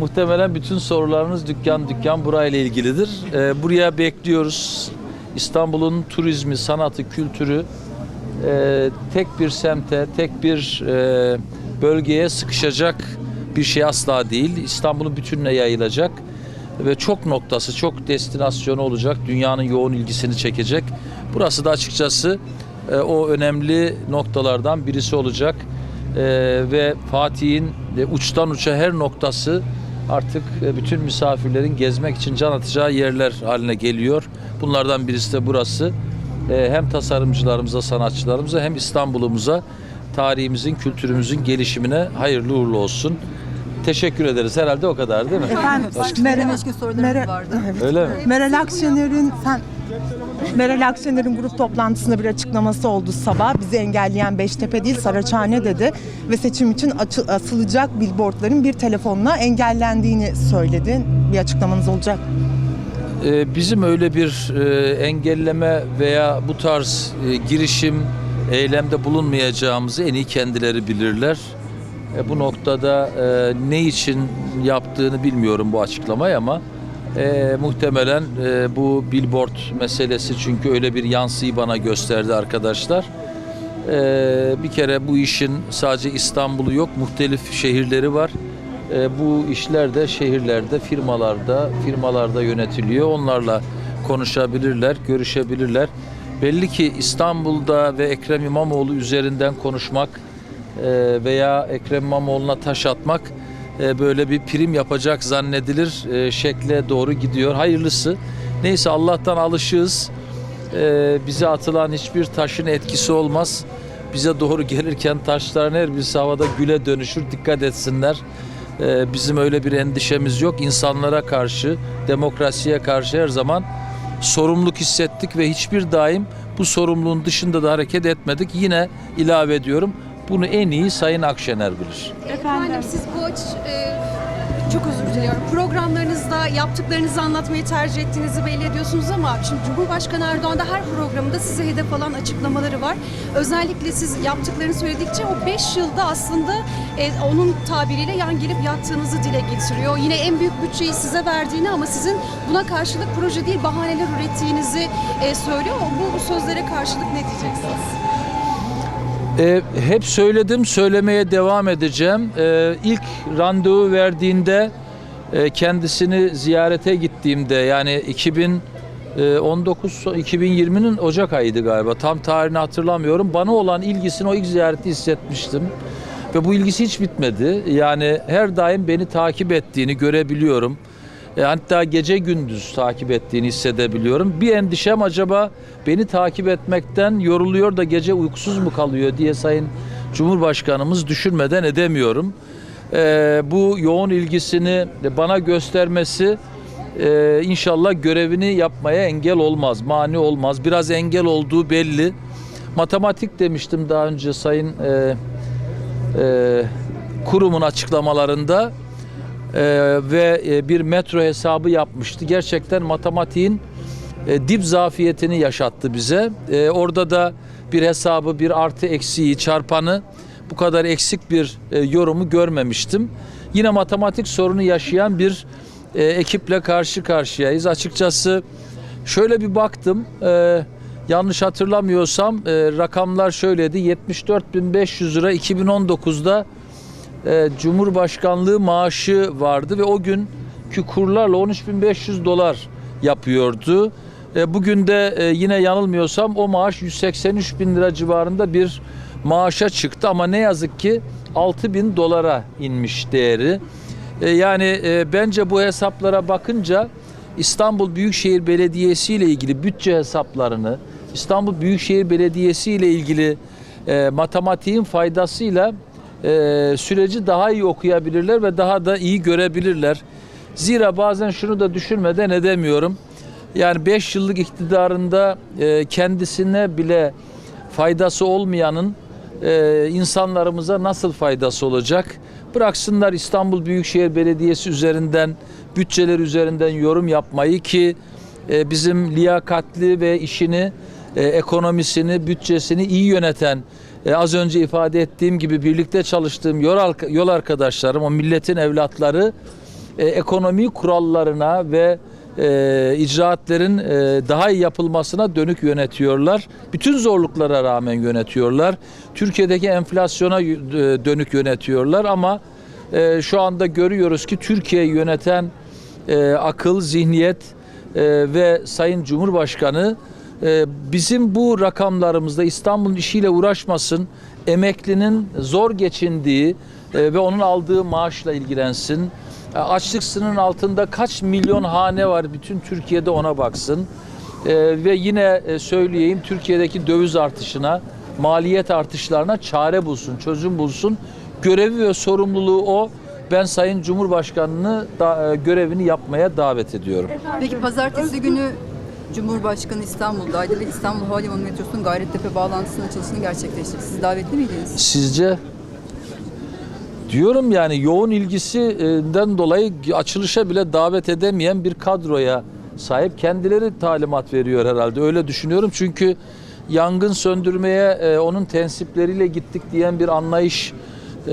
muhtemelen bütün sorularınız dükkan dükkan burayla ilgilidir. Ee, buraya bekliyoruz. İstanbul'un turizmi, sanatı, kültürü e, tek bir semte, tek bir e, bölgeye sıkışacak bir şey asla değil. İstanbul'un bütününe yayılacak ve çok noktası, çok destinasyonu olacak. Dünyanın yoğun ilgisini çekecek. Burası da açıkçası e, o önemli noktalardan birisi olacak. E, ve Fatih'in e, uçtan uça her noktası artık e, bütün misafirlerin gezmek için can atacağı yerler haline geliyor. Bunlardan birisi de burası. E, hem tasarımcılarımıza, sanatçılarımıza hem İstanbul'umuza tarihimizin, kültürümüzün gelişimine hayırlı uğurlu olsun. Teşekkür ederiz. Herhalde o kadar değil mi? Efendim, Başka- Meral, Başka sorularımız Meral- vardı. Evet. Öyle mi? Meral Akşener'in sen Meral Akşener'in grup toplantısında bir açıklaması oldu sabah. Bizi engelleyen Beştepe değil Saraçhane dedi ve seçim için asılacak billboardların bir telefonla engellendiğini söyledi. Bir açıklamanız olacak. Ee, bizim öyle bir e, engelleme veya bu tarz e, girişim, eylemde bulunmayacağımızı en iyi kendileri bilirler. E, bu noktada e, ne için yaptığını bilmiyorum bu açıklamayı ama e, muhtemelen e, bu billboard meselesi çünkü öyle bir yansıyı bana gösterdi arkadaşlar. E, bir kere bu işin sadece İstanbul'u yok, muhtelif şehirleri var. E, bu işler de şehirlerde, firmalarda, firmalarda yönetiliyor. Onlarla konuşabilirler, görüşebilirler. Belli ki İstanbul'da ve Ekrem İmamoğlu üzerinden konuşmak e, veya Ekrem İmamoğlu'na taş atmak böyle bir prim yapacak zannedilir e, şekle doğru gidiyor. Hayırlısı. Neyse Allah'tan alışığız. E, bize atılan hiçbir taşın etkisi olmaz. Bize doğru gelirken taşların her birisi havada güle dönüşür. Dikkat etsinler. E, bizim öyle bir endişemiz yok. İnsanlara karşı, demokrasiye karşı her zaman sorumluluk hissettik ve hiçbir daim bu sorumluluğun dışında da hareket etmedik. Yine ilave ediyorum. Bunu en iyi Sayın Akşener bilir. Efendim siz bu aç, e, çok özür diliyorum. Programlarınızda yaptıklarınızı anlatmayı tercih ettiğinizi belli ediyorsunuz ama şimdi Cumhurbaşkanı Erdoğan da her programında size hedef alan açıklamaları var. Özellikle siz yaptıklarını söyledikçe o 5 yılda aslında e, onun tabiriyle yan gelip yattığınızı dile getiriyor. Yine en büyük bütçeyi size verdiğini ama sizin buna karşılık proje değil bahaneler ürettiğinizi e, söylüyor. Bu, bu sözlere karşılık ne diyeceksiniz? Ee, hep söyledim, söylemeye devam edeceğim. Ee, ilk randevu verdiğinde e, kendisini ziyarete gittiğimde yani 2019 so- 2020'nin Ocak ayıydı galiba. Tam tarihini hatırlamıyorum. Bana olan ilgisini o ilk ziyareti hissetmiştim. Ve bu ilgisi hiç bitmedi. Yani her daim beni takip ettiğini görebiliyorum. E, hatta gece gündüz takip ettiğini hissedebiliyorum. Bir endişem acaba beni takip etmekten yoruluyor da gece uykusuz mu kalıyor diye Sayın Cumhurbaşkanımız düşünmeden edemiyorum. E, bu yoğun ilgisini bana göstermesi e, inşallah görevini yapmaya engel olmaz, mani olmaz. Biraz engel olduğu belli. Matematik demiştim daha önce Sayın e, e, kurumun açıklamalarında e, ve e, bir metro hesabı yapmıştı. Gerçekten matematiğin e, dip zafiyetini yaşattı bize. E, orada da bir hesabı, bir artı eksiği, çarpanı bu kadar eksik bir e, yorumu görmemiştim. Yine matematik sorunu yaşayan bir e, ekiple karşı karşıyayız. Açıkçası şöyle bir baktım. E, yanlış hatırlamıyorsam e, rakamlar şöyleydi. 74.500 lira 2019'da e, Cumhurbaşkanlığı maaşı vardı ve o günkü kurlarla 13.500 dolar yapıyordu. E, bugün de e, yine yanılmıyorsam o maaş 183 bin lira civarında bir maaşa çıktı ama ne yazık ki 6 bin dolara inmiş değeri. E, yani bence bu hesaplara bakınca İstanbul Büyükşehir Belediyesi ile ilgili bütçe hesaplarını, İstanbul Büyükşehir Belediyesi ile ilgili e, matematiğin faydasıyla e, süreci daha iyi okuyabilirler ve daha da iyi görebilirler. Zira bazen şunu da düşünmeden edemiyorum. Yani 5 yıllık iktidarında e, kendisine bile faydası olmayanın e, insanlarımıza nasıl faydası olacak? Bıraksınlar İstanbul Büyükşehir Belediyesi üzerinden, bütçeler üzerinden yorum yapmayı ki e, bizim liyakatli ve işini, e, ekonomisini, bütçesini iyi yöneten, e, az önce ifade ettiğim gibi birlikte çalıştığım yol, yol arkadaşlarım, o milletin evlatları e, ekonomi kurallarına ve e, icraatlerin e, daha iyi yapılmasına dönük yönetiyorlar. Bütün zorluklara rağmen yönetiyorlar. Türkiye'deki enflasyona e, dönük yönetiyorlar ama e, şu anda görüyoruz ki Türkiye'yi yöneten e, akıl, zihniyet e, ve Sayın Cumhurbaşkanı e, bizim bu rakamlarımızda İstanbul'un işiyle uğraşmasın, emeklinin zor geçindiği e, ve onun aldığı maaşla ilgilensin. E, Açlık sınırının altında kaç milyon hane var bütün Türkiye'de ona baksın. E, ve yine e, söyleyeyim Türkiye'deki döviz artışına, maliyet artışlarına çare bulsun, çözüm bulsun. Görevi ve sorumluluğu o. Ben Sayın Cumhurbaşkanı'nı da, görevini yapmaya davet ediyorum. Peki pazartesi günü Cumhurbaşkanı İstanbul'daydı ve İstanbul Havalimanı metrosunun Gayrettepe bağlantısının açılışını gerçekleştirdi. Siz davetli miydiniz? Sizce? Diyorum yani yoğun ilgisinden dolayı açılışa bile davet edemeyen bir kadroya sahip. Kendileri talimat veriyor herhalde. Öyle düşünüyorum çünkü yangın söndürmeye e, onun tensipleriyle gittik diyen bir anlayış e,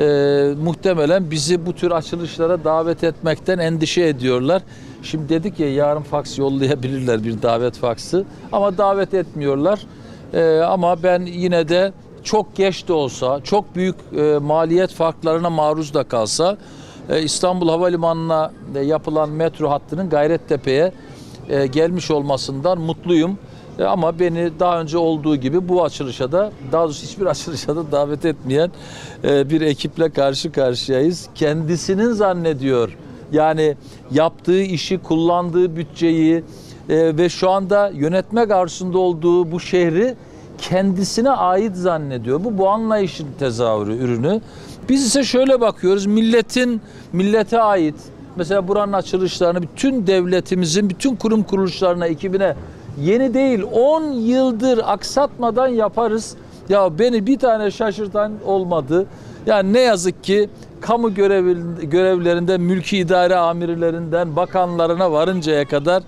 muhtemelen bizi bu tür açılışlara davet etmekten endişe ediyorlar. Şimdi dedik ya yarın faks yollayabilirler bir davet faksı ama davet etmiyorlar. E, ama ben yine de çok geç de olsa, çok büyük e, maliyet farklarına maruz da kalsa e, İstanbul Havalimanı'na e, yapılan metro hattının Gayrettepe'ye e, gelmiş olmasından mutluyum. E, ama beni daha önce olduğu gibi bu açılışa da daha doğrusu hiçbir açılışa da davet etmeyen e, bir ekiple karşı karşıyayız. Kendisinin zannediyor. Yani yaptığı işi, kullandığı bütçeyi e, ve şu anda yönetmek arzusunda olduğu bu şehri kendisine ait zannediyor. Bu bu anlayışın tezahürü, ürünü. Biz ise şöyle bakıyoruz. Milletin millete ait mesela buranın açılışlarını bütün devletimizin bütün kurum kuruluşlarına, ekibine yeni değil 10 yıldır aksatmadan yaparız. Ya beni bir tane şaşırtan olmadı. Yani ne yazık ki kamu görevlerinde mülki idare amirlerinden bakanlarına varıncaya kadar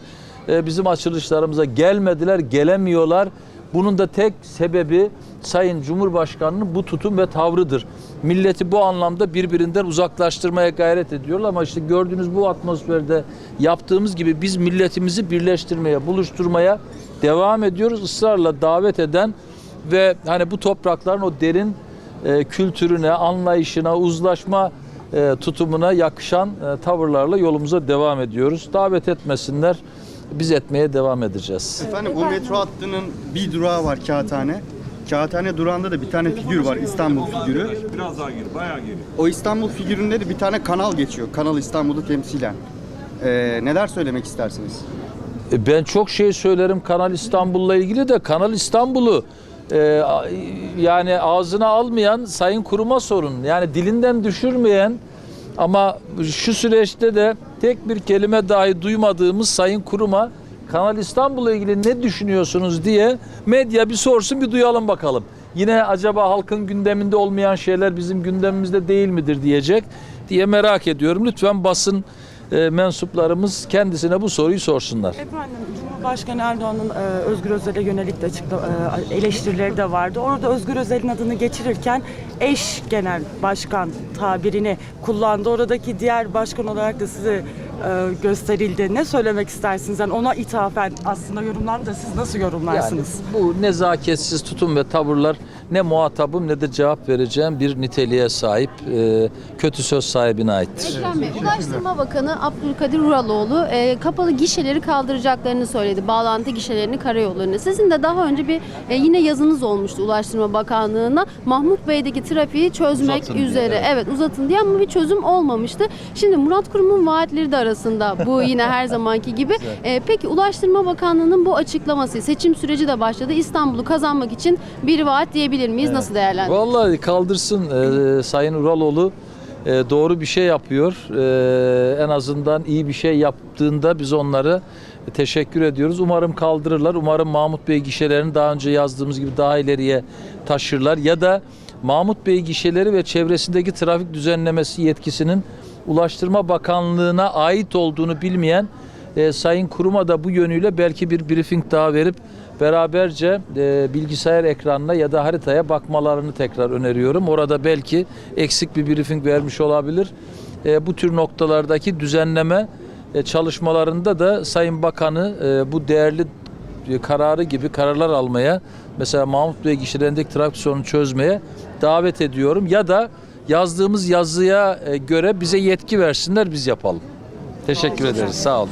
e, bizim açılışlarımıza gelmediler, gelemiyorlar. Bunun da tek sebebi Sayın Cumhurbaşkanı'nın bu tutum ve tavrıdır. Milleti bu anlamda birbirinden uzaklaştırmaya gayret ediyorlar ama işte gördüğünüz bu atmosferde yaptığımız gibi biz milletimizi birleştirmeye, buluşturmaya devam ediyoruz. Israrla davet eden ve hani bu toprakların o derin e, kültürüne, anlayışına, uzlaşma e, tutumuna yakışan e, tavırlarla yolumuza devam ediyoruz. Davet etmesinler, biz etmeye devam edeceğiz. Efendim bu metro hattının bir durağı var Kağıthane. Kağıthane durağında da bir tane figür var İstanbul figürü. Biraz daha geri, bayağı geri. O İstanbul figüründe de bir tane kanal geçiyor. Kanal İstanbul'u temsilen. Ee, neler söylemek istersiniz? Ben çok şey söylerim Kanal İstanbul'la ilgili de Kanal İstanbul'u e, yani ağzına almayan sayın kuruma sorun. Yani dilinden düşürmeyen ama şu süreçte de tek bir kelime dahi duymadığımız sayın kuruma Kanal İstanbul'la ilgili ne düşünüyorsunuz diye medya bir sorsun bir duyalım bakalım. Yine acaba halkın gündeminde olmayan şeyler bizim gündemimizde değil midir diyecek diye merak ediyorum. Lütfen basın e, mensuplarımız kendisine bu soruyu sorsunlar. Efendim Cumhurbaşkanı Erdoğan'ın e, Özgür Özel'e yönelik de açıkla, e, eleştirileri de vardı. Orada Özgür Özel'in adını geçirirken eş genel başkan tabirini kullandı. Oradaki diğer başkan olarak da size e, gösterildi. Ne söylemek istersiniz? Yani ona ithafen aslında yorumlar da siz nasıl Yani yorumlarsınız? bu nezaketsiz tutum ve tavırlar ne muhatabım ne de cevap vereceğim bir niteliğe sahip e, kötü söz sahibine aittir. Ekrem Bey, Ulaştırma Bakanı Abdülkadir Uraloğlu e, kapalı gişeleri kaldıracaklarını söyledi. Bağlantı gişelerini karayollarını. Sizin de daha önce bir e, yine yazınız olmuştu Ulaştırma Bakanlığı'na. Mahmut Bey'deki trafiği çözmek Uzatın diye, üzere. evet. evet. uzatın diye ama bir çözüm olmamıştı. Şimdi Murat Kurum'un vaatleri de arasında bu yine her zamanki gibi. E, peki Ulaştırma Bakanlığı'nın bu açıklaması seçim süreci de başladı. İstanbul'u kazanmak için bir vaat diyebilir miyiz? Nasıl değerlendiriyorsunuz? Vallahi kaldırsın e, Sayın Uraloğlu e, doğru bir şey yapıyor. E, en azından iyi bir şey yaptığında biz onları teşekkür ediyoruz. Umarım kaldırırlar. Umarım Mahmut Bey gişelerini daha önce yazdığımız gibi daha ileriye taşırlar. Ya da Mahmut Bey gişeleri ve çevresindeki trafik düzenlemesi yetkisinin Ulaştırma Bakanlığı'na ait olduğunu bilmeyen e, Sayın Kurum'a da bu yönüyle belki bir briefing daha verip beraberce e, bilgisayar ekranına ya da haritaya bakmalarını tekrar öneriyorum. Orada belki eksik bir briefing vermiş olabilir. e, bu tür noktalardaki düzenleme e, çalışmalarında da Sayın Bakanı e, bu değerli e, kararı gibi kararlar almaya mesela Mahmut Bey gişelerindeki trafik sorunu çözmeye davet ediyorum ya da yazdığımız yazıya e, göre bize yetki versinler biz yapalım. Teşekkür ederiz. Sağ olun.